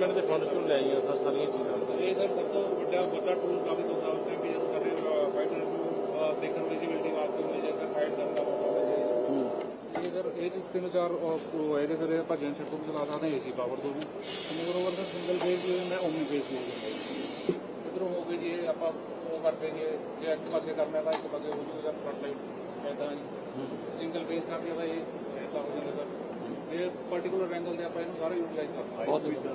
Government ਦੇ fund ਚੋਂ ਲਿਆਈਆਂ sir ਸਾਰੀਆਂ ਚੀਜ਼ਾਂ ਇਹ ਸਰ ਸਭ ਤੋਂ ਵੱਡਾ ਵੱਡਾ ਟੂਲ ਹੁੰਦਾ ਉਸ ਟਾਈਮ ਕਿ ਜਦੋਂ ਸਾਡੇ ਫਾਈਟਰ ਨੂੰ ਦੇਖਣ ਵਿਜ਼ਿਬਿਲਟੀ ਵਾਸਤੇ ਹੁੰਦੀ ਜਾਂ ਫਾਈਟ ਕਰਨ ਦਾ ਮੌਕਾ ਮਿਲੇ। ਇਹ ਸਰ ਇਹ ਤਿੰਨ ਚਾਰ ਉਹ ਇਹਦੇ ਸਰ ਆਪਾਂ ਜਨਰੇਟਰ ਤੋਂ ਵੀ ਚਲਾ ਸਕਦੇ ਹਾਂ ਏਸੀ ਪਾਵਰ ਤੋਂ ਵੀ। ਮੋਰ ਓਵਰ ਦਾ ਸਿੰਗਲ ਫੇਜ਼ ਵੀ ਹੁੰਦਾ ਓਮਨੀ ਫੇਜ਼ ਵੀ ਇਧਰੋਂ ਹੋ ਗਏ ਜੀ ਆਪਾਂ ਉਹ ਕਰਕੇ ਜੀ ਜੇ ਇੱਕ ਪਾਸੇ ਕਰਨਾ ਤਾਂ ਇੱਕ ਪਾਸੇ ਹੋ ਜੂਗਾ ਫਰੰਟ ਲਾਈਨ ਐਦਾਂ ਜੀ। ਸਿੰਗਲ ਫੇਜ਼ ਕਰਕੇ ਤਾਂ ਇਹ ਐਦਾਂ ਹੋ ਜਾਂਦਾ ਸਰ। ਇਹ ਪਾਰਟਿਕੂਲਰ ਐਂਗਲ ਤੇ ਆਪਾਂ ਇਹਨੂੰ ਸਾਰਾ ਯੂਟਿਲਾਈਜ਼ ਕਰਦੇ ਬਹੁਤ ਵਧੀਆ।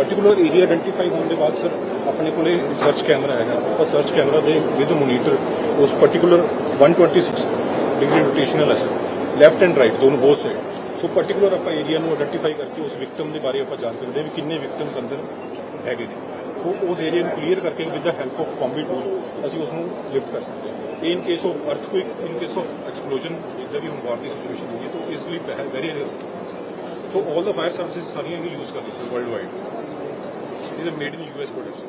ਪਾਰਟਿਕੂਲਰ ਏਰੀਆ ਆਇਡੈਂਟੀਫਾਈ ਹੋਣ ਦੇ ਬਾਅਦ ਸਰ ਆਪਣੇ ਕੋਲੇ ਸਰਚ ਕੈਮਰਾ ਹੈਗਾ। ਆਪਾਂ ਸਰਚ ਕੈਮਰਾ ਦੇ ਵਿਦ ਮੋਨੀਟਰ ਉਸ ਪਾਰਟਿਕੂਲਰ 126 ਡਿਗਰੀ ਰੋਟੇਸ਼ਨਲ ਹੈ ਸਰ ਲੈਫਟ ਐਂਡ ਰਾਈਟ ਦੋਨੋਂ ਬਹੁਤ ਸਾਈਡ ਸੋ ਪਾਰਟਿਕੂਲਰ ਆਪਾਂ ਏਰੀਆ ਨੂੰ ਆਇਡੈਂਟੀਫਾਈ ਕਰਕੇ ਉਸ ਵਿਕਟਮ ਦੇ ਬਾਰੇ ਆਪਾਂ ਜਾਣ ਸਕਦੇ ਹਾਂ ਵੀ ਕਿੰਨੇ ਵਿਕਟਮਸ ਅੰਦਰ ਹੈਗੇ ਨੇ। ਸੋ ਉਸ ਏਰੀਆ ਨੂੰ ਕਲੀਅਰ ਕਰਕੇ with the help of combi tool ਅਸੀਂ ਉਸ ਨੂੰ ਲਿਫਟ ਕਰ ਸਕਦੇ ਹਾਂ। In case of earthquake in case of explosion ਜਿੱਦਾਂ ਵੀ ਹੁਣ ਵਾਰ ਦੀ ਸਿਚੁਏਸ਼ਨ ਹੋਈ ਹੈ, ਤਾਂ ਇਸ ਲਈ very so all the fire services ਸਾਰੀਆਂ ਵੀ ਯੂਜ਼ ਕਰਦੇ ਸਰ ਵਰਲਡ ਵਾਈਡ ਇਹ are made in US products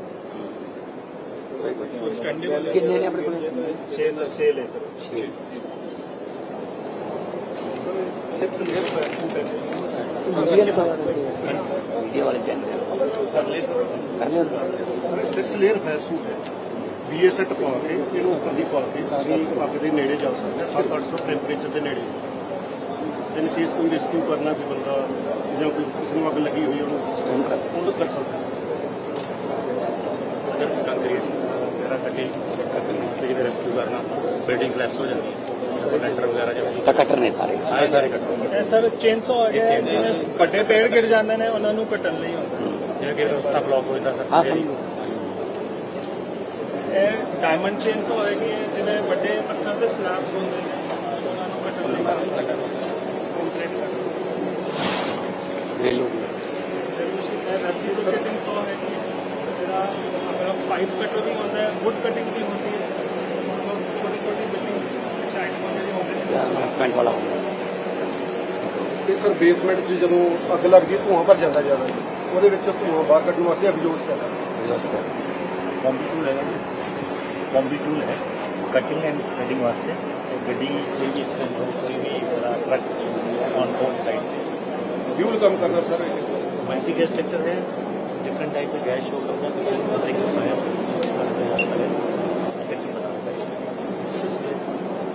so extendable ਕਿੰਨੇ ਨੇ ਆਪਣੇ ਕੋਲ 6 6 ਲੈ ਸਰ 6 6 ਲੇਅਰ ਫਾਇਰ ਵੀਡੀਓ ਨੇ ਪਤਾ ਵੀਡੀਓ ਵਾਲੇ ਚੈਨਲ ਸਰ ਕਰਨੇ ਹੁੰਦੇ। 6 ਲੇਅਰ ਫਾਇਰ ਸੂਟ ਹੈ ਬੀਏ ਸੈੱਟ ਪਾ ਕੇ ਇਹਨੂੰ ਉੱਪਰ ਦੀ ਪਾ ਕੇ ਤੁਸੀਂ ਅੱਗ ਦੇ ਨੇੜੇ ਜਾ ਸਕਦੇ 7-800 ਟੈਂਪਰੇਚਰ ਦੇ ਨੇੜੇ ਇਨ ਕੇਸ ਕੋਈ ਰੈਸਕਿਊ ਕਰਨਾ ਕੋਈ ਬੰਦਾ ਜਾਂ ਕੋਈ ਕਿਸੇ ਨੂੰ ਅੱਗ ਲੱਗੀ ਹੋਈ ਉਹਨੂੰ ਉਹਨੂੰ ਕਰ ਸਕਦੇ। ਉਹਨੂੰ ਕਰ ਸਕਦਾ ਅਗਰ ਕੰਕਰੀਟ ਵਗੈਰਾ ਕੱਟੀ ਕਿਸੇ ਦੇ ਰੈਸਕਿਊ ਕਰਨਾ ਬਿਲਡਿੰਗ ਕਲੈਪਸ ਹੋ ਜਾਂਦੀ ਹੈ ਲੈਂਟਰ ਵਗੈਰਾ ਜਿਵੇਂ ਤਾਂ ਕਟਰ ਨੇ ਸਾਰੇ। ਸਾਰੇ ਕੱਟੋ ਇਹ ਸਰ ਚੇਨਸੋ ਆ ਗਿਆ ਜਿਵੇਂ ਵੱਡੇ ਪੇੜ ਗਿਰ ਜਾਂਦੇ ਨੇ ਉਹਨਾਂ ਨੂੰ ਕੱਟਣ ਲਈ ਹੁੰਦਾ ਜਿਵੇਂ ਕਿ ਰਸਤਾ ਬਲੌਕ ਹੋ ਜਾਂਦਾ ਹਾਂ ਸਮਝ ਇਹ ਡਾਇਮੰਡ ਚੇਨਸੋ ਹੋਏਗੀ ਜਿਵੇਂ ਵੱਡੇ ਪੱਥਰ ਦੇ ਸਲੈਬਸ ਹੁੰਦੇ ਨੇ ਉਹਨਾਂ ਨੂੰ ਕੱਟਣ ਲਈ ਕੰਕਰੀਟ ਗ੍ਰਿਲ ਹੋ ਰੈਸਿਪਰੋਕੇਟਿੰਗ ਸੋ ਹੈਗੀ ਜਿਹੜਾ ਆਪਣਾ ਪਾਈਪ ਕਟਰ ਵੀ ਹੁੰਦਾ ਹੈ ਵੁੱਡ ਕਟਿੰਗ ਵੀ ਹੁੰਦੀ ਹੈ ਛੋਟੀ ਛੋਟੀ ਬਿਲਡਿੰਗ ਸਾਈਡ ਜਿਹੜੀ ਹੁੰਦੇ ਨੇ ਗਿਆ ਫਰੰਟ ਵਾਲਾ ਹੋ ਗਿਆ ਇਹ ਸਰ ਬੇਸਮੈਂਟ 'ਚ ਜਦੋਂ ਅੱਗ ਲੱਗਦੀ ਹੈ ਧੂਆਂ ਭਰ ਜਾਂਦਾ ਜ਼ਿਆਦਾ ਉਹਦੇ ਵਿੱਚ ਧੂਆਂ ਬਾਹਰ ਕੱਢਣ ਵਾਸਤੇ ਐਗਜ਼ੌਸਟ ਕਰਦਾ ਐਗਜ਼ੌਸਟ ਕਰ ਕੰਬੀ ਟੂਲ ਹੈ ਕੰਬੀ ਟੂਲ ਹੈ ਕਟਿੰਗ ਐਂਡ ਸਪਰੈਡਿੰਗ ਵਾਸਤੇ ਤੇ ਗੱਡੀ ਕੋਈ ਵੀ ਐਕਸੀਡੈਂਟ ਹੋ ਕੋਈ ਵੀ ਬੜਾ truck on board side fuel ਕੰਮ ਕਰਦਾ ਸਰ मल्टी गैस ट्रैक्टर है डिफरेंट टाइप के गैस शो करता है तो एक फायर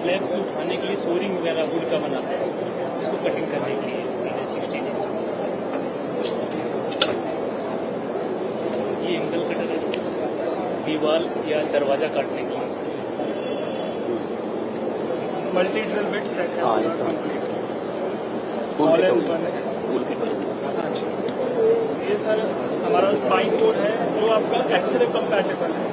स्लैब को उठाने के लिए सोरिंग वगैरह वुड का बनाते हैं। उसको कटिंग करने के लिए सीधे सिक्सटीन इंच ये एंगल कटर है। दीवार या दरवाज़ा काटने के लिए। मल्टी ड्रिल बिट सेट है हाँ, तो- हो। ये सर हमारा स्पाइन कोड है जो आपका एक्सरे कंपैटिबल है।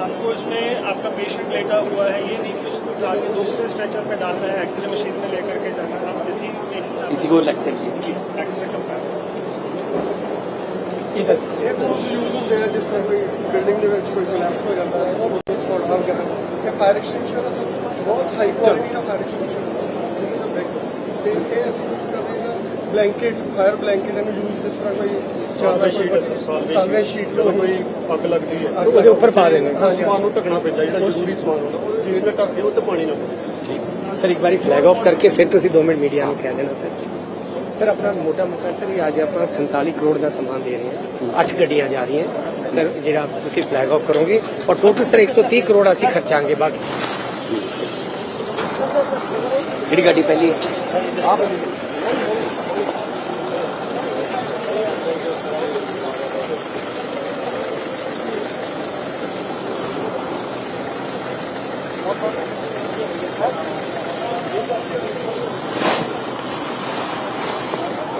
आपको इसमें आपका पेशेंट लेटा हुआ है ये नहीं कि उसको उठा के दूसरे स्ट्रेचर पे डालना है एक्सरे मशीन में लेकर के जाना है आप इसी में ही आप- इसी को लगते हैं जी एक्सरे कंपैटिबल ਇਹ ਬਹੁਤ ਯੂਜ਼ ਹੁੰਦੇ ਆ ਜਿਸ ਤਰ੍ਹਾਂ ਕੋਈ ਬਿਲਡਿੰਗ ਦੇ ਵਿੱਚ ਕੋਈ ਕੋਲੈਪਸ ਹੋ ਜਾਂਦਾ ਹੈ ਉਹ ਤੋੜਨਾ ਵਗੈਰਾ ਇਹ ਫਾਇਰ ਐਕਸਟੈਂਸ਼ਨ ਬਹੁਤ ਹਾਈ ਕੁਆਲਿਟੀ ਦਾ ਫਾਇਰ ਐਕਸਟੈਂਸ਼ਨ ਤੇ ਇਹ ਅਸੀਂ ਯੂਜ਼ ਕਰਦੇ ਹਾਂ ਬਲੈਂਕਟ ਫਾਇਰ ਬਲੈਂਕਟ ਇਹਨੂੰ ਯੂਜ਼ ਜਿਸ ਤਰ੍ਹਾਂ ਕੋਈ ਜ਼ਿਆਦਾ ਸ਼ੀਟ ਸਾਲਵੇ ਸ਼ੀਟ ਜਦੋਂ ਕੋਈ ਅੱਗ ਲੱਗਦੀ ਹੈ ਉਹਦੇ ਉੱਪਰ ਪਾ ਦੇਣੇ ਸਮਾਨ ਨੂੰ ਢੱਕਣਾ ਪੈਂਦਾ ਜਿਹੜਾ ਜ਼ਰੂਰੀ ਸਮਾਨ ਹੁੰਦਾ ਉਹ ਜਿਵੇਂ ਢੱਕ ਦਿਓ ਤੇ ਪਾਣੀ ਨਾ ਪਵੇ ਸਰ, ਇੱਕ ਵਾਰੀ ਫਲੈਗ ਆਫ ਕਰਕੇ ਫਿਰ ਤੁਸੀਂ 2 ਮਿੰਟ ਮੀਡੀਆ ਨੂੰ ਕਹਿ ਦੇਣਾ, ਸਰ। ਸਰ, ਆਪਣਾ ਮੋਟਾ ਮੋਟਾ, ਸਰ, ਇਹ ਅੱਜ ਆਪਾਂ 47 ਕਰੋੜ ਦਾ ਸਮਾਨ ਦੇ ਰਹੇ ਹਾਂ। 8 ਗੱਡੀਆਂ ਜਾ ਰਹੀਆਂ। ਸਰ, ਜਿਹੜਾ ਤੁਸੀਂ ਫਲੈਗ ਆਫ ਕਰੋਗੇ ਔਰ ਟੋਟਲ ਸਰ 130 ਕਰੋੜ ਅਸੀਂ ਖਰਚਾਂਗੇ ਬਾਕੀ। ਕਿਹੜੀ ਗੱਡੀ ਪਹਿਲੀ ਹੈ?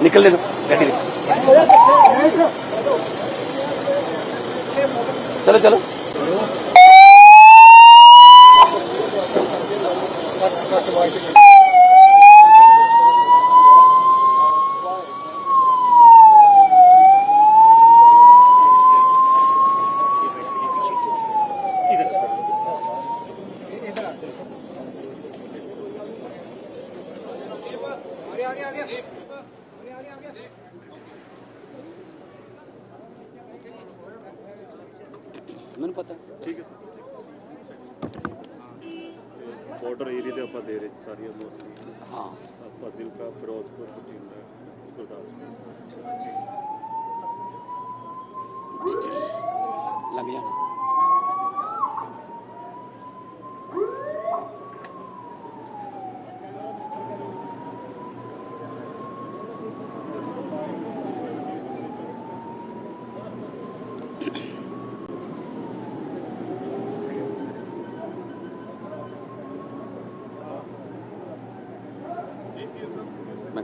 ਨਿਕਲਨੇ ਦੋ ਗੱਡੀ ਦੇ ਚਲੋ ਚਲੋ ਮੈਨੂੰ ਪਤਾ ਠੀਕ ਹੈ ਬਾਰਡਰ ਏਰੀਆ ਤੇ ਆਪਾਂ ਦੇ ਰਹੇ ਜੀ ਸਾਰੀਆਂ ਮੋਸਟਲੀ ਹਾਂ ਫਾਜ਼ਿਲਕਾ ਫਿਰੋਜ਼ਪੁਰ ਬਠਿੰਡਾ ਗੁਰਦਾਸਪੁਰ ਲੱਗ ਜਾ ਮੈਂ-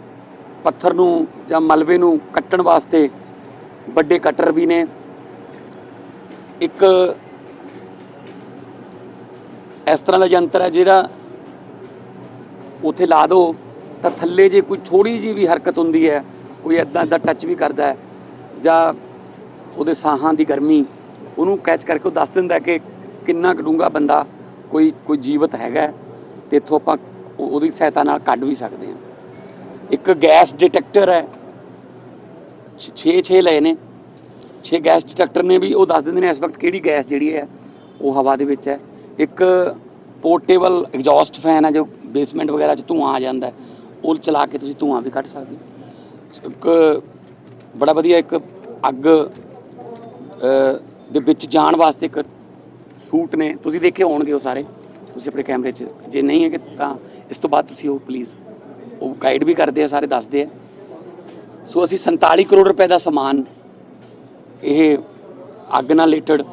ਪੱਥਰ ਨੂੰ ਜਾਂ ਮਲਬੇ ਨੂੰ ਕੱਟਣ ਵਾਸਤੇ ਵੱਡੇ ਕਟਰ ਵੀ ਨੇ। ਇੱਕ ਇਸ ਤਰ੍ਹਾਂ ਦਾ ਯੰਤਰ ਹੈ ਜਿਹੜਾ ਉੱਥੇ ਲਾ ਦੋ, ਤਾਂ ਥੱਲੇ ਜੇ ਕੋਈ ਥੋੜੀ ਜਿਹੀ ਵੀ ਹਰਕਤ ਹੁੰਦੀ ਹੈ, ਕੋਈ ਐਦਾਂ ਦਾ ਟੱਚ ਵੀ ਕਰਦਾ ਹੈ, ਜਾਂ ਉਹਦੇ ਸਾਹਾਂ ਦੀ ਗਰਮੀ, ਉਹਨੂੰ ਕੈਚ ਕਰਕੇ ਉਹ ਦੱਸ ਦਿੰਦਾ ਕਿ ਕਿੰਨਾ ਕੁ ਡੂੰਘਾ ਬੰਦਾ ਕੋਈ ਕੋਈ ਜੀਵਤ ਹੈਗਾ ਹੈ, ਤੇ ਇੱਥੋਂ ਆਪਾਂ ਉਹਦੀ ਸਹਾਇਤਾ ਨਾਲ ਕੱਢ ਵੀ ਸਕਦੇ ਹਾਂ। ਇੱਕ ਗੈਸ ਡਿਟੈਕਟਰ ਹੈ। 6 6 ਲਏ ਨੇ। 6 ਗੈਸ ਡਿਟੈਕਟਰ ਨੇ ਵੀ, ਉਹ ਦੱਸ ਦਿੰਦੇ ਨੇ ਇਸ ਵਕਤ ਕਿਹੜੀ ਗੈਸ ਜਿਹੜੀ ਹੈ, ਉਹ ਹਵਾ ਦੇ ਵਿੱਚ ਹੈ। ਇੱਕ ਪੋਰਟੇਬਲ ਐਗਜ਼ੌਸਟ ਫੈਨ ਹੈ, ਜੋ ਬੇਸਮੈਂਟ ਵਗੈਰਾ 'ਚ ਧੂਆਂ ਆ ਜਾਂਦਾ ਉਹ ਚਲਾ ਕੇ ਤੁਸੀਂ ਧੂਆਂ ਵੀ ਕੱਢ ਸਕਦੇ ਹੋ। ਇੱਕ ਬੜਾ ਵਧੀਆ ਇੱਕ ਅੱਗ ਦੇ ਵਿੱਚ ਜਾਣ ਵਾਸਤੇ ਇੱਕ ਸੂਟ ਨੇ। ਤੁਸੀਂ ਦੇਖੇ ਹੋਣਗੇ ਉਹ ਸਾਰੇ। ਤੁਸੀਂ ਆਪਣੇ ਕੈਮਰੇ 'ਚ। ਜੇ ਨਹੀਂ ਹੈ ਕਿ ਤਾਂ ਇਸ ਤੋਂ ਬਾਅਦ ਤੁਸੀਂ ਉਹ ਪਲੀਜ਼ ਉਹ ਗਾਈਡ ਵੀ ਕਰਦੇ ਆ, ਸਾਰੇ ਦੱਸਦੇ ਆ। ਸੋ ਅਸੀਂ 47 ਕਰੋੜ ਰੁਪਏ ਦਾ ਸਮਾਨ, ਇਹ ਅੱਗ ਨਾਲ ਰਿਲੇਟਡ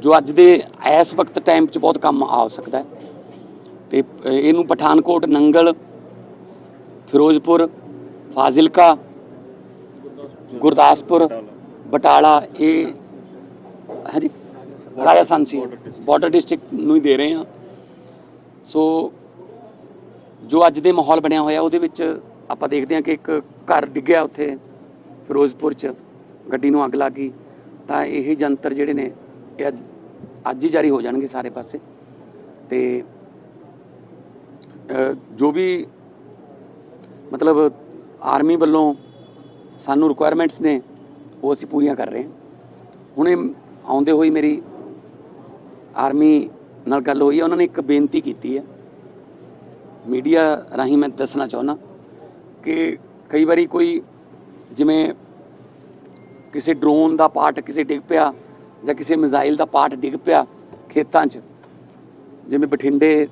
ਜੋ ਅੱਜ ਦੇ ਇਸ ਵਕਤ ਟਾਈਮ 'ਚ ਬਹੁਤ ਕੰਮ ਆ ਸਕਦਾ ਹੈ। ਤੇ ਇਹਨੂੰ ਪਠਾਨਕੋਟ, ਨੰਗਲ, ਫਿਰੋਜ਼ਪੁਰ, ਫਾਜ਼ਿਲਕਾ, ਗੁਰਦਾਸਪੁਰ, ਬਟਾਲਾ, ਇਹ ਹਾਂਜੀ, ਰਾਜਸਥਾਨ ਸੀ ਬਾਰਡਰ ਡਿਸਟ੍ਰਿਕਟ ਨੂੰ ਹੀ ਦੇ ਰਹੇ ਹਾਂ। ਸੋ ਜੋ ਅੱਜ ਦੇ ਮਾਹੌਲ ਬਣਿਆ ਹੋਇਆ, ਉਹਦੇ ਵਿੱਚ ਆਪਾਂ ਦੇਖਦੇ ਹਾਂ ਕਿ ਇੱਕ ਘਰ ਡਿੱਗਿਆ ਉੱਥੇ ਫਿਰੋਜ਼ਪੁਰ 'ਚ, ਗੱਡੀ ਨੂੰ ਅੱਗ ਲੱਗ ਗਈ। ਤਾਂ ਇਹ ਜੰਤਰ ਜਿਹੜੇ ਨੇ, ਇਹ ਅੱਜ- ਅੱਜ ਹੀ ਜਾਰੀ ਹੋ ਜਾਣਗੇ ਸਾਰੇ ਪਾਸੇ। ਤੇ ਜੋ ਵੀ ਮਤਲਬ ਆਰਮੀ ਵੱਲੋਂ ਸਾਨੂੰ ਰਿਕੁਆਇਰਮੈਂਟਸ ਨੇ, ਉਹ ਅਸੀਂ ਪੂਰੀਆਂ ਕਰ ਰਹੇ ਹਾਂ। ਹੁਣੇ ਆਉਂਦੇ ਹੋਈ ਮੇਰੀ ਆਰਮੀ ਨਾਲ ਗੱਲ ਹੋਈ ਹੈ, ਉਹਨਾਂ ਨੇ ਇੱਕ ਬੇਨਤੀ ਕੀਤੀ ਹੈ ਮੀਡੀਆ ਰਾਹੀਂ ਮੈਂ ਦੱਸਣਾ ਚਾਹੁੰਦਾ ਕਿ ਕਈ ਵਾਰੀ ਕੋਈ ਜਿਵੇਂ ਕਿਸੇ ਡਰੋਨ ਦਾ ਪਾਰਟ ਕਿਸੇ ਡਿੱਗ ਪਿਆ ਜਾਂ ਕਿਸੇ ਮਿਜ਼ਾਈਲ ਦਾ ਪਾਰਟ ਡਿੱਗ ਪਿਆ ਖੇਤਾਂ 'ਚ, ਜਿਵੇਂ ਬਠਿੰਡੇ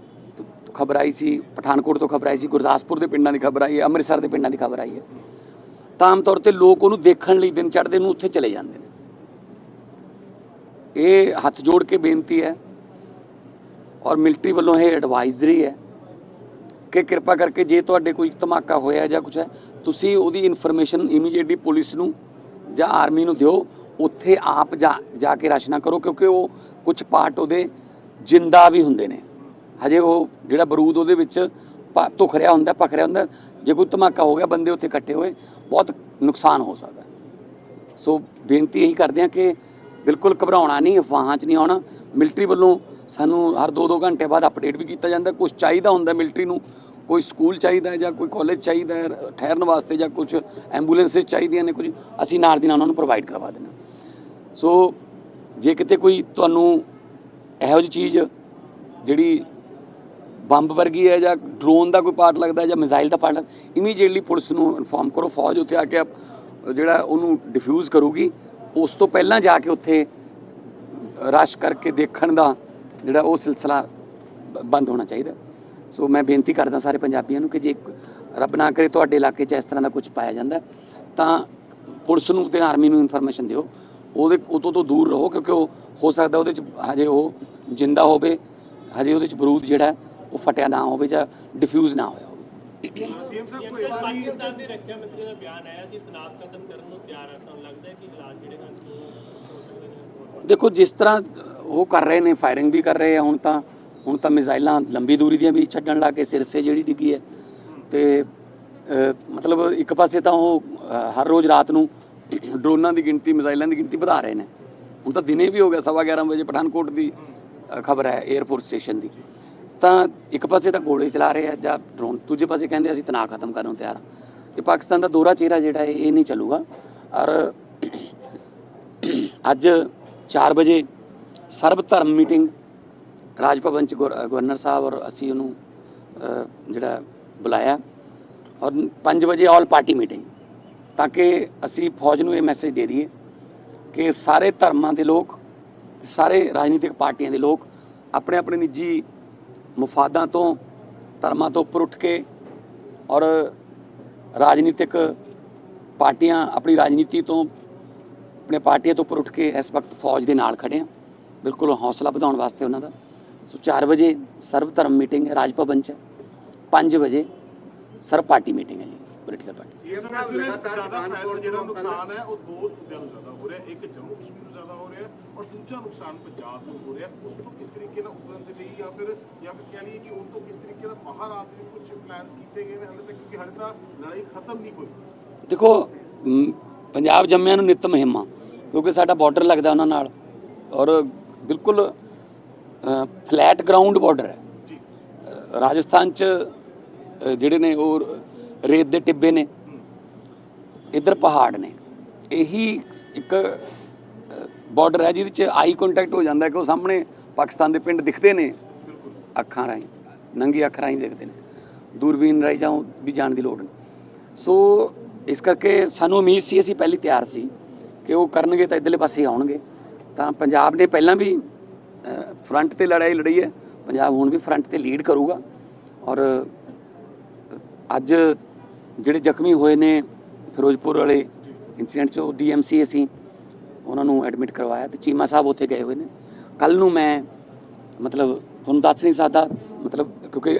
ਖਬਰ ਆਈ ਸੀ, ਪਠਾਨਕੋਟ ਤੋਂ ਖਬਰ ਆਈ ਸੀ, ਗੁਰਦਾਸਪੁਰ ਦੇ ਪਿੰਡਾਂ ਦੀ ਖਬਰ ਆਈ ਹੈ, ਅੰਮ੍ਰਿਤਸਰ ਦੇ ਪਿੰਡਾਂ ਦੀ ਖਬਰ ਆਈ ਹੈ। ਤਾਂ ਆਮ ਤੌਰ ਤੇ ਲੋਕ ਉਹਨੂੰ ਦੇਖਣ ਲਈ ਦਿਨ ਚੜ੍ਹਦੇ ਨੂੰ ਉੱਥੇ ਚਲੇ ਜਾਂਦੇ ਨੇ। ਇਹ ਹੱਥ ਜੋੜ ਕੇ ਬੇਨਤੀ ਹੈ ਔਰ ਮਿਲਟਰੀ ਵੱਲੋਂ ਇਹ ਐਡਵਾਈਜ਼ਰੀ ਹੈ ਕਿ ਕਿਰਪਾ ਕਰਕੇ ਜੇ ਤੁਹਾਡੇ ਕੋਈ ਧਮਾਕਾ ਹੋਇਆ ਜਾਂ ਕੁਝ ਹੈ, ਤੁਸੀਂ ਉਹਦੀ ਇਨਫੋਰਮੇਸ਼ਨ ਇਮੀਡੀਏਟਲੀ ਪੁਲਿਸ ਨੂੰ ਜਾਂ ਆਰਮੀ ਨੂੰ ਦਿਓ। ਉੱਥੇ ਆਪ ਜਾ ਕੇ ਰਸ਼ ਕਰੋ, ਕਿਉਂਕਿ ਉਹ ਕੁਝ ਪਾਰਟ ਉਹਦੇ ਜਿੰਦਾ ਵੀ ਹੁੰਦੇ ਨੇ। ਹਜੇ ਉਹ ਜਿਹੜਾ ਬਰੂਦ ਉਹਦੇ ਵਿੱਚ ਪ- ਧੁਖ ਰਿਹਾ ਹੁੰਦਾ ਪਕ ਰਿਹਾ ਹੁੰਦਾ, ਜੇ ਕੋਈ ਧਮਾਕਾ ਹੋ ਗਿਆ, ਬੰਦੇ ਉੱਥੇ ਇਕੱਠੇ ਹੋਏ, ਬਹੁਤ ਨੁਕਸਾਨ ਹੋ ਸਕਦਾ। ਸੋ ਬੇਨਤੀ ਇਹੀ ਕਰਦੇ ਹਾਂ ਕਿ ਬਿਲਕੁਲ ਘਬਰਾਉਣਾ ਨਹੀਂ, ਅਫਵਾਹਾਂ 'ਚ ਨਹੀਂ ਆਉਣਾ। ਮਿਲਟਰੀ ਵੱਲੋਂ ਸਾਨੂੰ ਹਰ 2-2 ਘੰਟੇ ਬਾਅਦ ਅਪਡੇਟ ਵੀ ਕੀਤਾ ਜਾਂਦਾ। ਕੁਝ ਚਾਹੀਦਾ ਹੁੰਦਾ ਮਿਲਟਰੀ ਨੂੰ, ਕੋਈ ਸਕੂਲ ਚਾਹੀਦਾ ਜਾਂ ਕੋਈ ਕਾਲਜ ਚਾਹੀਦਾ ਹੈ, ਠਹਿਰਨ ਵਾਸਤੇ ਜਾਂ ਕੁਝ ਐਂਬੂਲੈਂਸਸ ਚਾਹੀਦੀਆਂ ਨੇ ਕੁਝ, ਅਸੀਂ ਨਾਲ ਦੀ ਨਾਲ ਉਹਨਾਂ ਨੂੰ ਪ੍ਰੋਵਾਈਡ ਕਰਵਾ ਦਿੰਦੇ ਹਾਂ। ਸੋ ਜੇ ਕਿਤੇ ਕੋਈ ਤੁਹਾਨੂੰ ਇਹੋ ਜਿਹੀ ਚੀਜ਼ ਜਿਹੜੀ ਬੰਬ ਵਰਗੀ ਹੈ ਜਾਂ ਡਰੋਨ ਦਾ ਕੋਈ ਪਾਰਟ ਲੱਗਦਾ ਜਾਂ ਮਿਜ਼ਾਈਲ ਦਾ ਪਾਰਟ ਇਮੀਡੀਏਟਲੀ ਪੁਲਿਸ ਨੂੰ ਇਨਫੋਰਮ ਕਰੋ। ਫੌਜ ਉੱਥੇ ਆ ਕੇ ਜਿਹੜਾ ਉਹਨੂੰ ਡਿਫਿਊਜ਼ ਕਰੂਗੀ। ਉਸ ਤੋਂ ਪਹਿਲਾਂ ਜਾ ਕੇ ਉੱਥੇ ਰਸ਼ ਕਰਕੇ ਦੇਖਣ ਦਾ ਜਿਹੜਾ ਉਹ ਸਿਲਸਿਲਾ ਬ- ਬੰਦ ਹੋਣਾ ਚਾਹੀਦਾ। ਸੋ ਮੈਂ ਬੇਨਤੀ ਕਰਦਾ ਸਾਰੇ ਪੰਜਾਬੀਆਂ ਨੂੰ ਕਿ ਜੇ ਰੱਬ ਨਾ ਕਰੇ ਤੁਹਾਡੇ ਇਲਾਕੇ 'ਚ ਇਸ ਤਰ੍ਹਾਂ ਦਾ ਕੁਝ ਪਾਇਆ ਜਾਂਦਾ ਤਾਂ ਪੁਲਿਸ ਨੂੰ ਤੇ ਆਰਮੀ ਨੂੰ ਇਨਫੋਰਮੇਸ਼ਨ ਦਿਓ। ਉਹਦੇ ਉਤੋਂ ਤੋਂ ਦੂਰ ਰਹੋ ਕਿਉਂਕਿ ਉਹ ਹੋ ਸਕਦਾ ਉਹਦੇ 'ਚ ਹਜੇ ਉਹ ਜਿੰਦਾ ਹੋਵੇ ਹਜੇ ਉਹਦੇ 'ਚ ਬਰੂਦ ਜਿਹੜਾ ਉਹ ਫਟਿਆ ਨਾ ਹੋਵੇ ਜਾਂ ਡਿਫਿਊਜ਼ ਨਾ ਹੋਇਆ ਹੋਵੇ। ਸੀਐਮ ਸਾਹਿਬ ਕੋਈ ਵਾਰੀ ਪਾਕਿਸਤਾਨ ਦੇ ਰੱਖਿਆ ਮੰਤਰੀ ਦਾ ਬਿਆਨ ਆਇਆ ਸੀ ਤਣਾਅ ਖਤਮ ਕਰਨ ਨੂੰ ਤਿਆਰ ਹੈ ਤੁਹਾਨੂੰ ਲੱਗਦਾ ਹੈ ਕਿ ਹਾਲਾਤ ਜਿਹੜੇ ਹਨ ਉਹ ਹੋ ਸਕਦੇ ਨੇ ਦੇਖੋ ਜਿਸ ਤਰ੍ਹਾਂ ਉਹ ਕਰ ਰਹੇ ਨੇ ਫਾਇਰਿੰਗ ਵੀ ਕਰ ਰਹੇ ਆ ਹੁਣ ਤਾਂ। ਹੁਣ ਤਾਂ ਮਿਜ਼ਾਈਲਾਂ ਲੰਬੀ ਦੂਰੀ ਦੀਆਂ ਵੀ ਛੱਡਣ ਲੱਗ ਕੇ ਸਿਰਸੇ ਜਿਹੜੀ ਡਿੱਗੀ ਹੈ। ਤੇ ਮਤਲਬ ਇੱਕ ਪਾਸੇ ਤਾਂ ਉਹ ਹਰ ਰੋਜ਼ ਰਾਤ ਨੂੰ ਡਰੋਨਾਂ ਦੀ ਗਿਣਤੀ, ਮਿਜ਼ਾਈਲਾਂ ਦੀ ਗਿਣਤੀ ਵਧਾ ਰਹੇ ਨੇ। ਹੁਣ ਤਾਂ ਦਿਨੇ ਵੀ ਹੋ ਗਿਆ, ਸਵਾ 11 ਵਜੇ ਪਠਾਨਕੋਟ ਦੀ ਖਬਰ ਹੈ 에ਅਰਫੋਰਸ ਸਟੇਸ਼ਨ ਦੀ। ਤਾਂ ਇੱਕ ਪਾਸੇ ਤਾਂ ਗੋਲੇ ਚਲਾ ਰਹੇ ਆ, ਜਾਂ ਡਰੋਨ ਦੂਜੇ ਪਾਸੇ ਕਹਿੰਦੇ ਅਸੀਂ ਤਣਾਅ ਖਤਮ ਕਰਨ ਨੂੰ ਤਿਆਰ ਹਾਂ ਤੇ ਪਾਕਿਸਤਾਨ ਦਾ ਦੋਹਰਾ ਚਿਹਰਾ ਜਿਹੜਾ ਹੈ, ਇਹ ਨਹੀਂ ਚੱਲੂਗਾ। ਔਰ, ਅੱਜ 4 ਵਜੇ ਸਰਬ ਧਰਮ ਮੀਟਿੰਗ ਰਾਜ ਭਵਨ ਚ ਗਵਰ- ਗਵਰਨਰ ਸਾਹਿਬ ਔਰ ਅਸੀਂ ਉਹਨੂੰ ਜਿਹੜਾ ਬੁਲਾਇਆ ਔਰ 5 ਵਜੇ ਆਲ ਪਾਰਟੀ ਮੀਟਿੰਗ ਤਾਂ ਕਿ ਅਸੀਂ ਫੌਜ ਨੂੰ ਇਹ ਮੈਸੇਜ ਦੇ ਦਈਏ ਕਿ ਸਾਰੇ ਧਰਮਾਂ ਦੇ ਲੋਕ, ਸਾਰੇ ਰਾਜਨੀਤਿਕ ਪਾਰਟੀਆਂ ਦੇ ਲੋਕ ਆਪਣੇ ਆਪਣੇ ਨਿੱਜੀ ਮਫਾਦਾਂ ਤੋਂ, ਧਰਮਾਂ ਤੋਂ ਉੱਪਰ ਉੱਠ ਕੇ ਔਰ ਰਾਜਨੀਤਿਕ ਪਾਰਟੀਆਂ ਆਪਣੀ ਰਾਜਨੀਤੀ ਤੋਂ, ਆਪਣੇ ਪਾਰਟੀਆਂ ਤੋਂ ਉੱਪਰ ਉੱਠ ਕੇ ਇਸ ਵਕਤ ਫੌਜ ਦੇ ਨਾਲ ਖੜੇ ਆ ਬਿਲਕੁਲ ਹੌਸਲਾ ਵਧਾਉਣ ਵਾਸਤੇ ਉਹਨਾਂ ਦਾ। ਸੋ 4 ਵਜੇ ਸਰਵ ਧਰਮ ਮੀਟਿੰਗ ਹੈ। ਰਾਜ ਭਵਨ ਚ 5 ਵਜੇ ਸਰਬ ਪਾਰਟੀ ਮੀਟਿੰਗ ਹੈ ਜੀ ਪੋਲੀਟੀਕਲ ਪਾਰਟੀ ਸੀਐਮ ਸਾਹਿਬ ਲਗਾਤਾਰ ਜਿਹੜਾ ਨੁਕਸਾਨ ਹੈ ਉਹ ਦੋ ਸੂਬਿਆਂ ਨੂੰ ਜ਼ਿਆਦਾ ਹੋ ਰਿਹਾ। ਇੱਕ ਜੰਮੂ ਕਸ਼ਮੀਰ ਨੂੰ ਜ਼ਿਆਦਾ ਹੋ ਰਿਹਾ ਔਰ ਦੂਜਾ ਨੁਕਸਾਨ ਪੰਜਾਬ ਨੂੰ ਹੋ ਰਿਹਾ। ਉਸ ਤੋਂ ਕਿਸ ਤਰੀਕੇ ਨਾਲ ਉਬਰਨ ਦੇ ਲਈ ਜਾਂ ਫਿਰ ਜਾਂ ਫਿਰ ਕਹਿ ਲਈਏ ਕਿ ਉਸ ਤੋਂ ਕਿਸ ਤਰੀਕੇ ਨਾਲ ਮਹਾਰਾਜ ਦੇ ਕੁਝ ਪਲਾਨਸ ਕੀਤੇ ਗਏ ਨੇ? ਹਾਲੇ ਤੱਕ ਕਿਉਂਕਿ ਹਾਲੇ ਤਾਂ ਲੜਾਈ ਖਤਮ ਨਹੀਂ ਹੋਈ। ਦੇਖੋ ਪੰਜਾਬ ਜੰਮਿਆਂ ਨੂੰ ਨਿਤ ਮਹਿਮਾ ਕਿਉਂਕਿ ਸਾਡਾ ਬਾਰਡਰ ਲੱਗਦਾ ਉਹਨਾਂ ਨਾਲ। ਔਰ ਬਿਲਕੁਲ ਫਲੈਟ ਗਰਾਊਂਡ ਬਾਰਡਰ ਹੈ। ਰਾਜਸਥਾਨ ਚ ਜਿਹੜੇ ਨੇ ਉਹ ਰੇਤ ਦੇ ਟਿੱਬੇ ਨੇ। ਇੱਧਰ ਪਹਾੜ ਨੇ। ਇਹੀ ਇੱਕ ਬਾਰਡਰ ਹੈ ਜਿਹਦੇ ਚ ਆਈ ਕੰਟੈਕਟ ਹੋ ਜਾਂਦਾ ਕਿ ਉਹ ਸਾਹਮਣੇ ਪਾਕਿਸਤਾਨ ਦੇ ਪਿੰਡ ਦਿਖਦੇ ਨੇ। ਅੱਖਾਂ ਰਾਹੀਂ ਨੰਗੀ ਅੱਖ ਰਾਹੀਂ ਦਿਖਦੇ ਨੇ। ਦੂਰਬੀਨ ਰਾਹੀਂ ਜਾਓ ਵੀ ਜਾਣ ਦੀ ਲੋੜ ਨਹੀਂ। ਸੋ ਇਸ ਕਰਕੇ ਸਾਨੂੰ ਉਮੀਦ ਸੀ ਅਸੀਂ ਪਹਿਲੀ ਤਿਆਰ ਸੀ ਕਿ ਉਹ ਕਰਨਗੇ ਤਾਂ ਇਧਰਲੇ ਪਾਸੇ ਆਉਣਗੇ। ਤਾਂ ਪੰਜਾਬ ਨੇ ਪਹਿਲਾਂ ਵੀ ਫਰੰਟ ਤੇ ਲੜਾਈ ਲੜੀ ਹੈ। ਪੰਜਾਬ ਹੁਣ ਵੀ ਫਰੰਟ ਤੇ ਲੀਡ ਕਰੂਗਾ। ਔਰ ਅੱਜ ਜਿਹੜੇ ਜ਼ਖਮੀ ਹੋਏ ਨੇ ਫਿਰੋਜ਼ਪੁਰ ਵਾਲੇ ਇਨਸੀਡੈਂਟ 'ਚ, ਉਹ ਡੀਐਮਸੀ ਅਸੀਂ ਉਹਨਾਂ ਨੂੰ ਐਡਮਿਟ ਕਰਵਾਇਆ ਤੇ ਚੀਮਾ ਸਾਹਿਬ ਉੱਥੇ ਗਏ ਹੋਏ ਨੇ। ਕੱਲ ਨੂੰ ਮੈਂ, ਮਤਲਬ, ਤੁਹਾਨੂੰ ਦੱਸ ਨਹੀਂ ਸਕਦਾ, ਮਤਲਬ, ਕਿਉਂਕਿ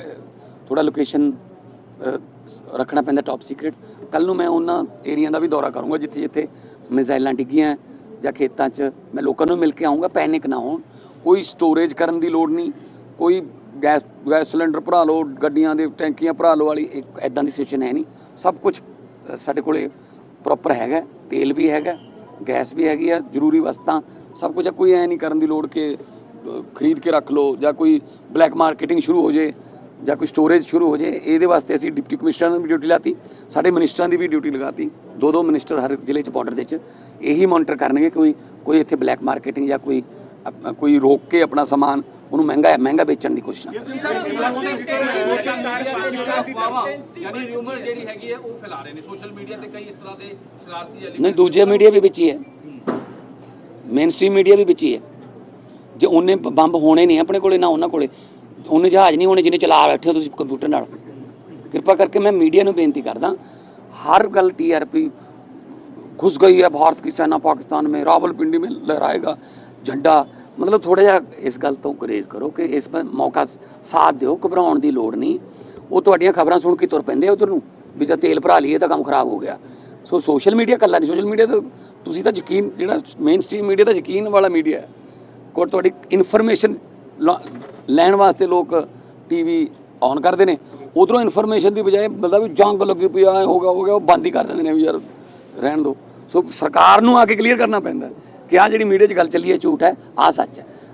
ਥੋੜਾ ਲੋਕੇਸ਼ਨ ਰੱਖਣਾ ਪੈਂਦਾ ਟੌਪ ਸੀਕ੍ਰੀਟ ਕੱਲ ਨੂੰ ਮੈਂ ਉਹਨਾਂ ਏਰੀਆ ਦਾ ਵੀ ਦੌਰਾ ਕਰੂੰਗਾ ਜਿੱਥੇ ਜਿੱਥੇ ਮਿਜ਼ਾਈਲਾਂ ਡਿੱਗੀਆਂ ਜਾਂ ਖੇਤਾਂ 'ਚ ਮੈਂ ਲੋਕਾਂ ਨੂੰ ਮਿਲ ਕੇ ਆਉਂਗਾ ਪੈਨਿਕ ਨਾ ਹੋਣ। ਕੋਈ ਸਟੋਰੇਜ ਕਰਨ ਦੀ ਲੋੜ ਨਹੀਂ। ਕੋਈ ਗੈਸ ਗੈਸ ਸਿਲੰਡਰ ਭਰਾ ਲਓ, ਗੱਡੀਆਂ ਦੇ, ਟੈਂਕੀਆਂ ਭਰਾ ਲਓ ਵਾਲੀ, ਇੱਕ ਐਦਾਂ ਦੀ ਸਿਚੁਏਸ਼ਨ ਹੈ ਨਹੀਂ। ਸਭ ਕੁਝ ਸਾਡੇ ਕੋਲੇ ਪ੍ਰੋਪਰ ਹੈਗਾ, ਤੇਲ ਵੀ ਹੈਗਾ ਗੈਸ ਵੀ ਹੈਗੀ ਆ, ਜ਼ਰੂਰੀ ਵਸਤਾਂ, ਸਭ ਕੁਝ ਕੋਈ ਐ ਨਹੀਂ ਕਰਨ ਦੀ ਲੋੜ ਕਿ ਖਰੀਦ ਕੇ ਰੱਖ ਲਓ ਜਾਂ ਕੋਈ ਬਲੈਕ ਮਾਰਕੀਟਿੰਗ ਸ਼ੁਰੂ ਹੋ ਜੇ। ਜਾਂ ਕੋਈ ਸਟੋਰੇਜ ਸ਼ੁਰੂ ਹੋ ਜੇ ਇਹਦੇ ਵਾਸਤੇ ਅਸੀਂ ਡਿਪਟੀ ਕਮਿਸ਼ਨਰ ਨੂੰ ਵੀ ਡਿਊਟੀ ਲਾਤੀ ਸਾਡੇ ਮਿਨਿਸਟਰਾਂ ਦੀ ਵੀ ਡਿਊਟੀ ਲਗਾਤੀ ਦੋ ਦੋ ਮਿਨਿਸਟਰ ਹਰ ਜ਼ਿਲ੍ਹੇ 'ਚ ਬਾਰਡਰ ਦੇ 'ਚ ਇਹੀ ਮੋਨੀਟਰ ਕਰਨਗੇ ਕੋਈ ਕੋਈ ਇੱਥੇ ਬਲੈਕ ਮਾਰਕੀਟਿੰਗ ਜਾਂ ਕੋਈ ਕੋਈ ਰੋਕ ਕੇ ਆਪਣਾ ਸਮਾਨ ਉਹਨੂੰ ਮਹਿੰਗਾ ਮਹਿੰਗਾ ਵੇਚਣ ਦੀ ਕੋਸ਼ਿਸ਼ ਨਾ ਕਰੇ ਯਾਨੀ ਰਿਊਮਰ ਜਿਹੜੀ ਹੈਗੀ ਹੈ ਉਹ ਫੈਲਾ ਰਹੇ ਨੇ ਸੋਸ਼ਲ ਮੀਡੀਆ ਤੇ ਕਈ ਇਸ ਤਰ੍ਹਾਂ ਦੇ ਸ਼ਰਾਰਤੀ ਐਲੀਮੈਂਟ ਨਹੀਂ ਦੂਜੇ ਮੀਡੀਆ ਵੀ ਵਿੱਚ ਹੀ ਹੈ ਮੇਨ ਸਟ੍ਰੀਮ ਮੀਡੀਆ ਵੀ ਵਿੱਚ ਹੀ ਹੈ ਜੇ ਉਹਨੇ ਬੰਬ ਹੋਣੇ ਨਹੀਂ ਆਪਣੇ ਕੋਲੇ ਨਾ ਉਹਨਾਂ ਕੋਲੇ ਉਹਨੇ ਜਹਾਜ਼ ਨਹੀਂ ਹੋਣੇ ਜਿਹਨੇ ਚਲਾ ਬੈਠੇ ਹੋ ਤੁਸੀਂ ਕੰਪਿਊਟਰ ਨਾਲ ਕਿਰਪਾ ਕਰਕੇ ਮੈਂ ਮੀਡੀਆ ਨੂੰ ਬੇਨਤੀ ਕਰਦਾ हर गल टीआरपी घुस गई है भारत की सेना पाकिस्तान में रावलपिंडी में लहराएगा झंडा ਮਤਲਬ ਥੋੜਾ ਜਿਹਾ ਇਸ ਗੱਲ ਤੋਂ ਗੁਰੇਜ਼ ਕਰੋ ਕਿ ਇਸ ਪਰ ਮੌਕਾ ਸਾਥ ਦਿਓ ਘਬਰਾਉਣ ਦੀ ਲੋੜ ਨਹੀਂ ਉਹ ਤੁਹਾਡੀਆਂ ਖਬਰਾਂ ਸੁਣ ਕੇ ਤੁਰ ਪੈਂਦੇ ਆ ਉਧਰ ਨੂੰ ਵੀ ਜੇ ਤੇਲ ਭਰਾ ਲਈਏ ਤਾਂ ਕੰਮ ਖਰਾਬ ਹੋ ਗਿਆ ਸੋ ਸੋਸ਼ਲ ਮੀਡੀਆ ਕੱਲਾ ਨਹੀਂ ਸੋਸ਼ਲ ਮੀਡੀਆ ਤਾਂ ਤੁਸੀਂ ਤਾਂ ਯਕੀਨ ਜਿਹੜਾ ਮੇਨ ਸਟ੍ਰੀਮ ਮੀਡੀਆ ਤਾਂ ਯਕੀਨ ਵਾਲਾ ਮੀਡੀਆ ਹੈ ਕੋਲ ਤੁਹਾਡੀ ਇਨਫੋਰਮੇਸ਼ਨ ਲੈਣ ਵਾਸਤੇ ਲੋਕ ਟੀਵੀ ਔਨ ਕਰਦੇ ਨੇ। ਉਧਰੋਂ ਇਨਫੋਰਮੇਸ਼ਨ ਦੀ ਬਜਾਏ ਬਲਦਾ ਵੀ ਜੰਗ ਲੱਗੀ ਪਈ ਆ ਹੋ ਗਿਆ ਹੋ ਗਿਆ, ਉਹ ਬੰਦ ਹੀ ਕਰ ਦਿੰਦੇ ਨੇ ਵੀ ਯਾਰ ਰਹਿਣ ਦਿਓ ਸੋ ਸਰਕਾਰ ਨੂੰ ਆ ਕੇ ਕਲੀਅਰ ਕਰਨਾ ਪੈਂਦਾ ਕਿ ਆ ਜਿਹੜੀ ਮੀਡੀਆ 'ਚ ਗੱਲ ਚੱਲੀ ਹੈ, ਝੂਠ ਹੈ ਆ ਸੱਚ ਹੈ।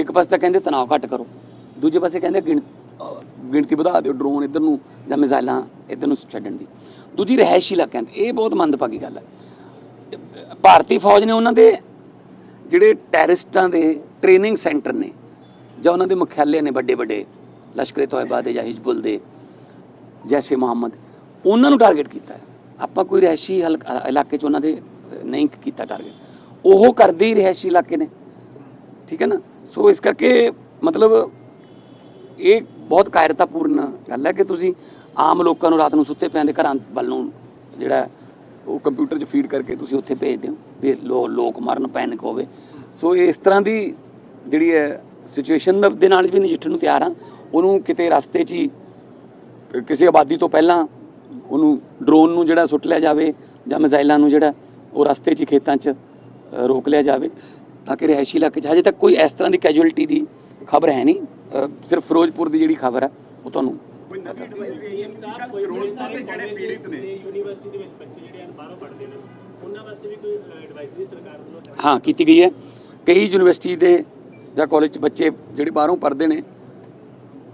ਇੱਕ ਪਾਸੇ ਤਾਂ ਕਹਿੰਦੇ ਤਣਾਅ ਘੱਟ ਕਰੋ, ਦੂਜੇ ਪਾਸੇ ਕਹਿੰਦੇ ਗਿਣ- ਗਿਣਤੀ ਵਧਾ ਦਿਓ ਡਰੋਨ ਇੱਧਰ ਨੂੰ ਜਾਂ ਮਿਜ਼ਾਈਲਾਂ ਇੱਧਰ ਨੂੰ ਛੱਡਣ ਦੀ। ਦੂਜੀ ਰਿਹਾਇਸ਼ੀ ਇਲਾਕਿਆਂ ਤੇ ਇਹ ਬਹੁਤ ਮੰਦਭਾਗੀ ਗੱਲ ਹੈ। ਭਾਰਤੀ ਫੌਜ ਨੇ ਉਹਨਾਂ ਦੇ ਜਿਹੜੇ ਟੈਰਰਿਸਟਾਂ ਦੇ ਟ੍ਰੇਨਿੰਗ ਸੈਂਟਰ ਨੇ ਜਾਂ ਉਹਨਾਂ ਦੇ ਮੁਖਿਆਲੇ ਨੇ ਵੱਡੇ ਵੱਡੇ ਲਸ਼ਕਰੇ ਤੋਇਬਾ ਦੇ ਜਾਂ ਹਿਜਬੁਲ ਦੇ, ਜੈਸੇ ਮੁਹੰਮਦ, ਉਹਨਾਂ ਨੂੰ ਟਾਰਗੇਟ ਕੀਤਾ ਹੈ। ਆਪਾਂ ਕੋਈ ਰਿਹਾਇਸ਼ੀ ਹਲਕ- ਇਲਾਕੇ 'ਚ ਉਹਨਾਂ ਦੇ ਨਹੀਂ ਕੀਤਾ ਟਾਰਗੇਟ ਉਹ ਕਰਦੇ ਹੀ ਰਿਹਾਇਸ਼ੀ ਇਲਾਕੇ ਨੇ। ਠੀਕ ਹੈ ਨਾ? ਸੋ ਇਸ ਕਰਕੇ ਮਤਲਬ ਇਹ ਬਹੁਤ ਕਾਇਰਤਾਪੂਰਨ ਗੱਲ ਹੈ ਕਿ ਤੁਸੀਂ ਆਮ ਲੋਕਾਂ ਨੂੰ ਰਾਤ ਨੂੰ ਸੁੱਤੇ ਪਿਆਂ ਦੇ ਘਰਾਂ ਵੱਲ ਨੂੰ ਜਿਹੜਾ ਉਹ ਕੰਪਿਊਟਰ 'ਚ ਫੀਡ ਕਰਕੇ ਤੁਸੀਂ ਉੱਥੇ ਭੇਜਦੇ ਹੋ ਵੀ ਲੋ- ਲੋਕ ਮਰਨ ਪੈਨਿਕ ਹੋਵੇ। ਸੋ ਇਸ ਤਰ੍ਹਾਂ ਦੀ ਜਿਹੜੀ ਹੈ ਸਿਚੁਏਸ਼ਨ ਦੇ ਨਾਲ ਵੀ ਨਜਿੱਠਣ ਨੂੰ ਤਿਆਰ ਹਾਂ। ਉਹਨੂੰ ਕਿਤੇ ਰਸਤੇ 'ਚ ਹੀ, ਕਿਸੇ ਆਬਾਦੀ ਤੋਂ ਪਹਿਲਾਂ ਉਹਨੂੰ ਡਰੋਨ ਨੂੰ ਜਿਹੜਾ ਸੁੱਟ ਲਿਆ ਜਾਵੇ ਜਾਂ ਮਿਜ਼ਾਈਲਾਂ ਨੂੰ ਜਿਹੜਾ ਉਹ ਰਸਤੇ 'ਚ ਹੀ ਖੇਤਾਂ 'ਚ ਰੋਕ ਲਿਆ ਜਾਵੇ। ਤਾਂ ਕਿ ਰਿਹਾਇਸ਼ੀ ਇਲਾਕੇ 'ਚ ਹਜੇ ਤੱਕ ਕੋਈ ਇਸ ਤਰ੍ਹਾਂ ਦੀ ਕੈਜੁਅਲਟੀ ਦੀ ਖਬਰ ਹੈ ਨਹੀਂ। ਸਿਰਫ ਫਿਰੋਜ਼ਪੁਰ ਦੀ ਜਿਹੜੀ ਖਬਰ ਹੈ ਉਹ ਤੁਹਾਨੂੰ ਕੋਈ ਨਵੀਂ ਐਡਵਾਈਜ਼ਰੀ ਫਿਰੋਜ਼ਪੁਰ ਦੇ ਜਿਹੜੇ ਪੀੜਿਤ ਨੇ। ਯੂਨੀਵਰਸਿਟੀ ਦੇ ਵਿੱਚ ਬੱਚੇ ਜਿਹੜੇ ਹਨ ਬਾਹਰੋਂ ਪੜ੍ਹਦੇ ਨੇ। ਉਹਨਾਂ ਵਾਸਤੇ ਵੀ ਕੋਈ ਐਡਵਾਈਜ਼ਰੀ ਸਰਕਾਰ ਵੱਲੋਂ ਹੈ? ਕੀਤੀ ਗਈ ਹੈ। ਕਈ ਯੂਨੀਵਰਸਿਟੀ ਦੇ ਜਾਂ ਕਾਲਜ 'ਚ ਬੱਚੇ ਜਿਹੜੇ ਬਾਹਰੋਂ ਪੜ੍ਹਦੇ ਨੇ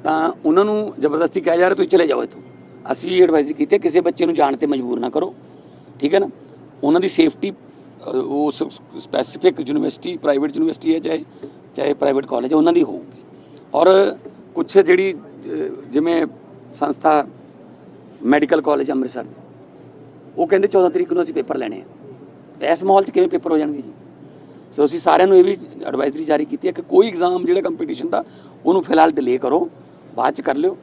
ਤਾਂ ਉਹਨਾਂ ਨੂੰ ਜ਼ਬਰਦਸਤੀ ਕਿਹਾ ਜਾ ਰਿਹਾ ਤੁਸੀਂ ਚਲੇ ਜਾਓ ਇੱਥੋਂ। ਅਸੀਂ ਐਡਵਾਈਜ਼ਰੀ ਕੀਤੀ ਕਿਸੇ ਬੱਚੇ ਨੂੰ ਜਾਣ ਤੇ ਮਜਬੂਰ ਨਾ ਕਰੋ। ਠੀਕ ਹੈ ਨਾ? ਉਹਨਾਂ ਦੀ ਸੇਫਟੀ ਉਹ ਸਪੈਸੀਫਿਕ ਯੂਨੀਵਰਸਿਟੀ ਪ੍ਰਾਈਵੇਟ ਯੂਨੀਵਰਸਿਟੀ ਹੈ, ਚਾਹੇ ਚਾਹੇ ਪ੍ਰਾਈਵੇਟ ਕਾਲਜ ਹੈ, ਉਹਨਾਂ ਦੀ ਹੋਊਗੀ। ਔਰ ਕੁਝ ਜਿਹੜੀ ਜਿਵੇਂ ਸੰਸਥਾ ਮੈਡੀਕਲ ਕਾਲਜ ਅੰਮ੍ਰਿਤਸਰ ਉਹ ਕਹਿੰਦੇ 14 ਤਰੀਕ ਨੂੰ ਅਸੀਂ ਪੇਪਰ ਲੈਣੇ ਆ। ਇਸ ਮਾਹੌਲ 'ਚ ਕਿਵੇਂ ਪੇਪਰ ਹੋ ਜਾਣਗੇ ਜੀ? ਸੋ ਅਸੀਂ ਸਾਰਿਆਂ ਨੂੰ ਇਹ ਵੀ ਐਡਵਾਈਜ਼ਰੀ ਜਾਰੀ ਕੀਤੀ ਹੈ ਕਿ ਕੋਈ ਐਗਜ਼ਾਮ ਜਿਹੜਾ ਕੰਪੀਟੀਸ਼ਨ ਦਾ, ਉਹਨੂੰ ਫਿਲਹਾਲ ਡਿਲੇ ਕਰੋ, ਬਾਅਦ 'ਚ ਕਰ ਲਿਓ।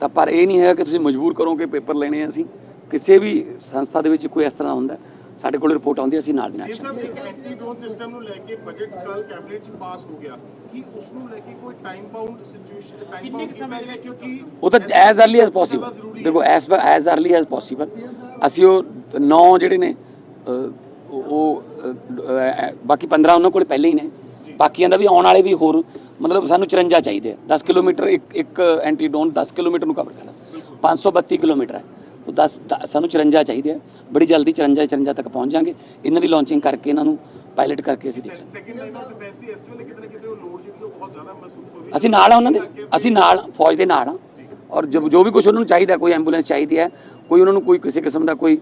ਤਾਂ ਪਰ ਇਹ ਨਹੀਂ ਹੈਗਾ ਕਿ ਤੁਸੀਂ ਮਜਬੂਰ ਕਰੋ ਕਿ ਪੇਪਰ ਲੈਣੇ ਆ ਅਸੀਂ। ਕਿਸੇ ਵੀ ਸੰਸਥਾ ਦੇ ਵਿੱਚ ਕੋਈ ਇਸ ਤਰ੍ਹਾਂ ਹੁੰਦਾ। ਸਾਡੇ ਕੋਲ ਰਿਪੋਰਟ ਆਉਂਦੀ ਅਸੀਂ ਨਾਲ ਨਾਲ ਉਹ ਤਾਂ ਐਜ਼ ਅਰਲੀ ਐਜ਼ ਪੋਸੀਬਲ ਦੇਖੋ as as early as possible ਅਸੀਂ ਉਹ ਨੌ ਜਿਹੜੇ ਨੇ ਉਹ ਬਾਕੀ 15 ਉਹਨਾਂ ਕੋਲ ਪਹਿਲੇ ਹੀ ਨੇ। ਬਾਕੀਆਂ ਦਾ ਵੀ ਆਉਣ ਵਾਲੇ ਵੀ ਹੋਰ ਮਤਲਬ ਸਾਨੂੰ 54 ਚਾਹੀਦੇ 10 ਕਿਲੋਮੀਟਰ ਇੱਕ ਇੱਕ ਐਂਟੀ ਡੋਨ 10 ਕਿਲੋਮੀਟਰ ਨੂੰ ਕਵਰ ਕਰਦਾ 532 ਕਿਲੋਮੀਟਰ ਹੈ। ਉਹ 10 ਦ- ਸਾਨੂੰ 54 ਚਾਹੀਦੇ ਆ। ਬੜੀ ਜਲਦੀ 54 54 ਤੱਕ ਪਹੁੰਚ ਜਾਾਂਗੇ। ਇਹਨਾਂ ਦੀ ਲਾਂਚਿੰਗ ਕਰਕੇ ਇਹਨਾਂ ਨੂੰ ਪਾਇਲਟ ਕਰਕੇ ਅਸੀਂ ਦੇਖਾਂਗੇ ਅਸੀਂ ਨਾਲ ਆ ਉਹਨਾਂ ਦੇ। ਅਸੀਂ ਨਾਲ ਫੌਜ ਦੇ ਨਾਲ ਆ। ਔਰ ਜੋ ਜੋ ਵੀ ਕੁਝ ਉਹਨਾਂ ਨੂੰ ਚਾਹੀਦਾ ਕੋਈ ਐਂਬੂਲੈਂਸ ਚਾਹੀਦੀ ਹੈ ਕੋਈ ਉਹਨਾਂ ਨੂੰ ਕੋਈ ਕਿਸੇ ਕਿਸਮ ਦਾ ਕੋਈ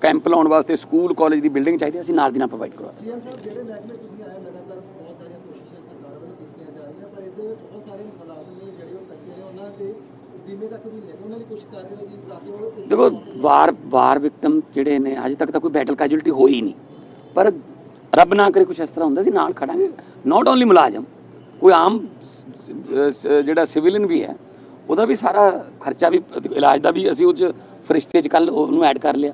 ਕੈਂਪ ਲਾਉਣ ਵਾਸਤੇ ਸਕੂਲ ਕਾਲਜ ਦੀ ਬਿਲਡਿੰਗ ਚਾਹੀਦੀ ਹੈ, ਅਸੀਂ ਨਾਲ ਦੀ ਨਾਲ ਪ੍ਰੋਵਾਈਡ ਕਰਵਾ ਦਾਂਗੇ। ਸੀਐਮ ਸਾਹਿਬ ਜਿਹੜੇ ਮਹਿਕਮੇ ਤੁਸੀਂ ਆਏ ਲਗਾਤਾਰ ਬਹੁਤ ਸਾਰੀਆਂ ਕੋਸ਼ਿਸ਼ਾਂ ਸਰਕਾਰ ਵੱਲੋਂ ਕੀਤੀਆਂ ਜਾ ਰਹੀਆਂ ਪਰ ਇਹਦੇ ਬਹੁਤ ਸਾਰੇ ਹਾਲਾਤ ਨੇ ਜਿਹੜੇ ਉਹ ਕੱਚੇ ਨੇ ਉਹਨਾਂ ਤੇ ਬੀਮੇ ਤੱਕ ਵੀ ਲੈ ਉਹਨਾਂ ਦੀ ਕੁਛ ਕਰ ਰਹੇ ਹੋ ਜੀ ਤਾਂ ਕਿ ਉਹ ਦੇਖੋ ਵਾਰ ਵਾਰ ਵਿਕਟਮ ਜਿਹੜੇ ਨੇ ਅਜੇ ਤੱਕ ਤਾਂ ਕੋਈ ਬੈਟਲ ਕੈਜੁਅਲਟੀ ਹੋਈ ਨਹੀਂ। ਪਰ ਰੱਬ ਨਾ ਕਰੇ ਕੁਝ ਇਸ ਤਰ੍ਹਾਂ ਹੁੰਦਾ ਸੀ ਨਾਲ ਖੜਾਂਗੇ। ਨਾਟ ਓਨਲੀ ਮੁਲਾਜ਼ਮ ਕੋਈ ਆਮ ਜਿਹੜਾ ਸਿਵਿਲੀਅਨ ਵੀ ਹੈ ਉਹਦਾ ਵੀ ਸਾਰਾ ਖਰਚਾ ਵੀ ਇਲਾਜ ਦਾ ਵੀ ਅਸੀਂ ਉਹ 'ਚ ਫਰਿਸ਼ਤੇ 'ਚ ਕੱਲ ਉਹਨੂੰ ਐਡ ਕਰ ਲਿਆ।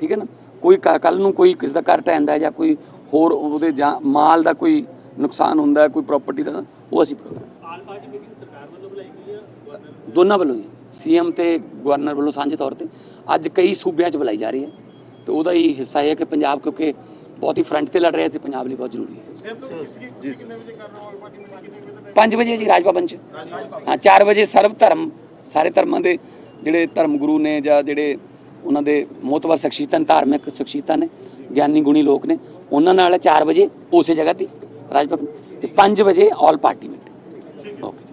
ਠੀਕ ਹੈ ਨਾ? ਕੋਈ ਕੱਲ ਨੂੰ ਕੋਈ ਕਿਸੇ ਦਾ ਘਰ ਹੈ ਜਾਂ ਕੋਈ ਹੋਰ ਉਹਦੇ ਜਾਂ ਮਾਲ ਦਾ ਕੋਈ ਨੁਕਸਾਨ ਹੁੰਦਾ ਕੋਈ ਪ੍ਰਾਪਰਟੀ ਦਾ ਉਹ ਅਸੀਂ ਪ੍ਰੋਗਰਾਮ ਆਲ ਪਾਰਟੀ ਦੋਨਾਂ ਵੱਲੋਂ ਹੀ ਸੀਐਮ ਤੇ ਗਵਰਨਰ ਵੱਲੋਂ ਸਾਂਝੇ ਤੌਰ ਤੇ। ਅੱਜ ਕਈ ਸੂਬਿਆਂ 'ਚ ਬੁਲਾਈ ਜਾ ਰਹੀ ਹੈ। ਤੇ ਉਹਦਾ ਹੀ ਹਿੱਸਾ ਹੈ ਕਿ ਪੰਜਾਬ ਕਿਉਂਕਿ ਬਹੁਤ ਹੀ ਫਰੰਟ ਤੇ ਲੜ ਰਿਹਾ ਤੇ ਪੰਜਾਬ ਲਈ ਬਹੁਤ ਜ਼ਰੂਰੀ ਹੈ। ਸਰ ਤੁਸੀਂ ਕਿਸ ਕੀ ਤੁਸੀਂ ਕਿੰਨੇ ਵਜੇ ਕਰ ਰਹੇ ਹੋ? ਪਾਰਟੀ ਮੀਟਿੰਗ ਕਿੰਨੇ ਵਜੇ ਤੱਕ? 5 ਵਜੇ ਜੀ ਰਾਜ ਭਵਨ 'ਚ। ਹਾਂ 4 ਵਜੇ ਸਰਵ ਧਰਮ ਸਾਰੇ ਧਰਮਾਂ ਦੇ ਜਿਹੜੇ ਧਰਮ ਗੁਰੂ ਨੇ ਜਾਂ ਜਿਹੜੇ ਉਹਨਾਂ ਦੇ ਮੋਤਵਰ ਸ਼ਖਸੀਅਤਾਂ ਧਾਰਮਿਕ ਸ਼ਖਸੀਅਤਾਂ ਨੇ ਗਿਆਨੀ ਗੁਣੀ ਲੋਕ ਨੇ ਉਹਨਾਂ ਨਾਲ 4 ਵਜੇ ਉਸੇ ਜਗ੍ਹਾ ਤੇ ਰਾਜ ਭਵਨ ਤੇ 5 ਵਜੇ ਆਲ ਪਾਰਟੀ ਮੀਟਿੰਗ ਓਕੇ